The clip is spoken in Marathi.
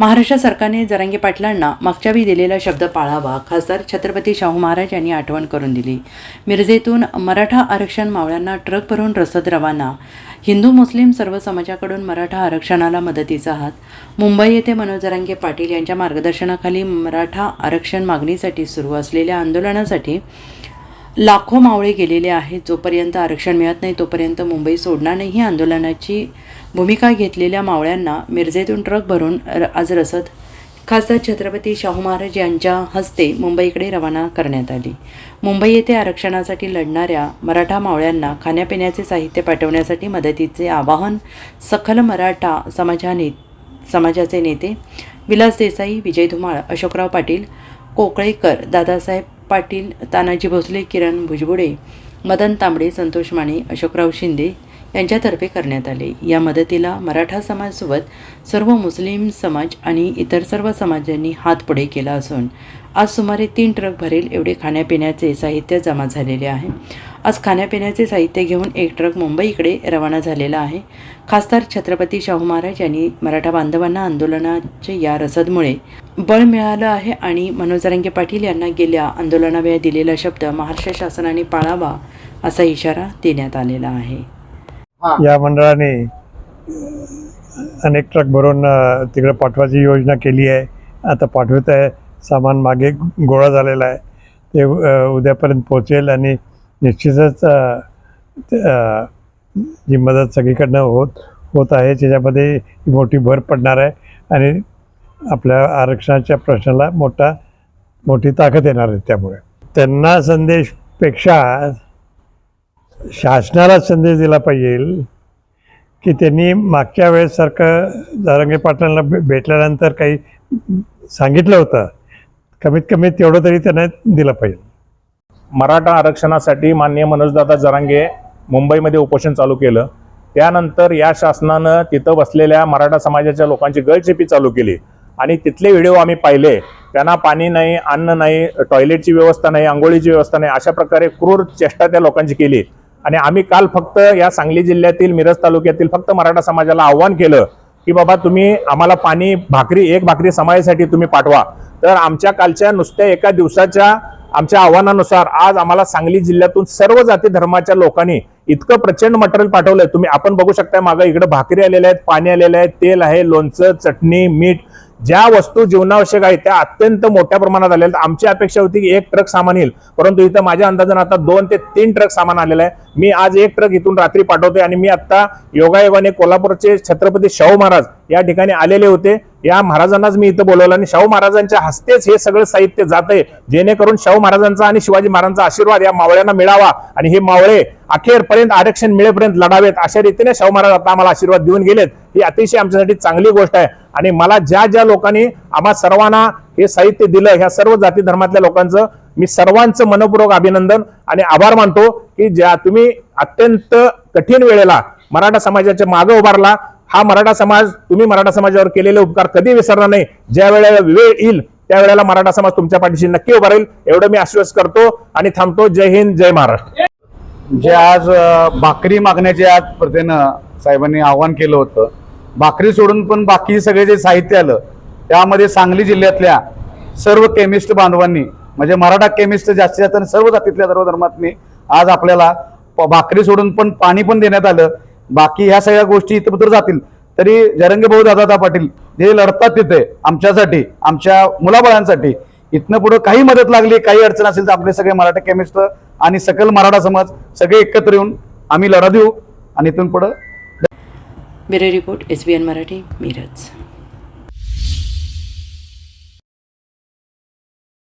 महाराष्ट्र सरकारने जरांगे पाटलांना मागच्या वेळी दिलेला शब्द पाळावा खासदार छत्रपती शाहू महाराज यांनी आठवण करून दिली. मिरजेतून मराठा आरक्षण मावळ्यांना ट्रक भरून रसद रवाना. हिंदू मुस्लिम सर्व समाजाकडून मराठा आरक्षणाला मदतीचा हात. मुंबई येथे मनोज जरांगे पाटील यांच्या मार्गदर्शनाखाली मराठा आरक्षण मागणीसाठी सुरू असलेल्या आंदोलनासाठी लाखो मावळे गेलेले आहेत. जोपर्यंत आरक्षण मिळत नाही तोपर्यंत मुंबई सोडणार नाही ही आंदोलनाची भूमिका घेतलेल्या मावळ्यांना मिरजेतून ट्रक भरून र- आज रसद. खासदार छत्रपती शाहू महाराज यांच्या हस्ते मुंबईकडे रवाना करण्यात आली. मुंबई येथे आरक्षणासाठी लढणाऱ्या मराठा मावळ्यांना खाण्यापिण्याचे साहित्य पाठवण्यासाठी मदतीचे आवाहन सखल मराठा समाजाने समाजाचे नेते विलास देसाई विजय धुमाळ अशोकराव पाटील कोकळेकर दादासाहेब पाटील तानाजी भोसले किरण भुजबुडे मदन तांबडे संतोष माने अशोकराव शिंदे यांच्यातर्फे करण्यात आले. या मदतीला मराठा समाजसोबत सर्व मुस्लिम समाज आणि इतर सर्व समाजांनी हात पुढे केला असून आज सुमारे तीन ट्रक भरेल एवढे खाण्यापिण्याचे साहित्य जमा झालेले आहे. आज खाण्यापिण्याचे साहित्य घेऊन एक ट्रक मुंबईकडे रवाना झालेला आहे. खासदार छत्रपती शाहू महाराज यांनी मराठा बांधवांना आंदोलनाच्या या रसदमुळे बळ मिळालं आहे आणि मनोज जरांगे पाटील यांना गेल्या आंदोलनावेळी दिलेला शब्द महाराष्ट्र शासनाने पाळावा असा इशारा देण्यात आलेला आहे. या मंडळाने अनेक ट्रक भरून तिकडे पाठवायची योजना केली आहे. आता पाठवत आहे. सामान मागे गोळा झालेला आहे. ते उद्यापर्यंत पोचेल आणि निश्चितच जी मदत सगळीकडनं होत होत आहे त्याच्यामध्ये मोठी भर पडणार आहे आणि आपल्या आरक्षणाच्या प्रश्नाला मोठा मोठी ताकद येणार आहे त्यामुळे. त्यांना संदेशपेक्षा शासनाला संदेश दिला पाहिजे की त्यांनी मागच्या वेळेसारखं जारंगे पाटलांना भे- भेटल्यानंतर काही सांगितलं होतं. कमीत कमी तेवढं तरी त्यांना दिलं पाहिजे. मराठा आरक्षणासाठी माननीय मनोजदादा जरांगे मुंबईमध्ये उपोषण चालू केलं. त्यानंतर या शासनानं तिथं बसलेल्या मराठा समाजाच्या लोकांची गळचेपी चालू केली. आणि तिथले व्हिडिओ आम्ही पाहिले. त्यांना पाणी नाही अन्न नाही टॉयलेटची व्यवस्था नाही आंघोळीची व्यवस्था नाही अशा प्रकारे क्रूर चेष्टा त्या लोकांची केली. आणि आम्ही काल फक्त या सांगली जिल्ह्यातील मिरज तालुक्यातील फक्त मराठा समाजाला आव्हान केलं. की बाबा तुम्ही आम्हाला पाणी भाकरी एक भाकरी समाजासाठी तुम्ही पाठवा. तर आमच्या कालच्या नुसत्या एका दिवसाच्या आमच्या आव्हानानुसार आज आम्हाला सांगली जिल्ह्यातून सर्व जाती धर्माच्या लोकांनी इतकं प्रचंड मटेरियल पाठवलंय. तुम्ही आपण बघू शकता मागं इकडे भाकरी आलेल्या आहेत पाणी आलेलं आहे तेल आहे लोणचं चटणी मीठ ज्या वस्तू जीवनावश्यक आहेत त्या अत्यंत मोठ्या प्रमाणात आलेल्या आहेत. आमची अपेक्षा होती की एक ट्रक सामान येईल परंतु इथं माझ्या अंदाजानं आता दोन ते तीन ट्रक सामान आलेलं आहे. मी आज एक ट्रक इथून रात्री पाठवतोय आणि मी आता योगायोगाने कोल्हापूरचे छत्रपती शाहू महाराज या ठिकाणी आलेले होते. या महाराजांनाच मी इथं बोलवलं आणि शाहू महाराजांच्या हस्तेच हे सगळं साहित्य जात आहे जेणेकरून शाहू महाराजांचा आणि शिवाजी महाराजांचा आशीर्वाद या मावळ्यांना मिळावा आणि हे मावळे अखेरपर्यंत आरक्षण मिळेपर्यंत लढावेत. अशा रीतीने शाहू महाराज आता आम्हाला आशीर्वाद देऊन गेलेत. ही अतिशय आमच्यासाठी चांगली गोष्ट आहे. आणि मला ज्या ज्या लोकांनी आम्हा सर्वांना हे साहित्य दिलं ह्या सर्व जाती धर्मातल्या लोकांचं मी सर्वांचं मनपूर्वक अभिनंदन आणि आभार मानतो की ज्या तुम्ही अत्यंत कठीण वेळेला मराठा समाजाच्या मागे उभारला हा मराठा समाज तुम्ही मराठा समाजावर केलेले उपकार कधी विसरणार नाही. ज्या वेळेला वेळ येईल त्यावेळेला मराठा समाज तुमच्या पाठीशी नक्की उभा राहील. एवढं मी आश्वस्त करतो आणि थांबतो. जय हिंद जय महाराष्ट्र. जे आज भाकरी मागण्याचे आज प्रत्येनं साहेबांनी आव्हान केलं होतं. भाकरी सोडून पण बाकी सगळे जे साहित्य आलं त्यामध्ये सांगली जिल्ह्यातल्या सर्व केमिस्ट बांधवांनी म्हणजे मराठा केमिस्ट जास्तीत जास्त सर्व जातीतल्या सर्व धर्मातनी आज आपल्याला प- भाकरी सोडून पण पाणी पण देण्यात आलं. बाकी ह्या सगळ्या गोष्टी इतरत्र जातील तरी जरंगे भाऊ दादा पाटील जे लढतात तिथे आमच्यासाठी आमच्या मुलाबाळांसाठी इथनं पुढे काही मदत लागली काही अडचण असेल तर आपले सगळे मराठा केमिस्ट आणि सकल मराठा समाज सगळे एकत्र येऊन आम्ही लढा देऊ आणि इथून पुढं bureau report S B N Marathi Miraj.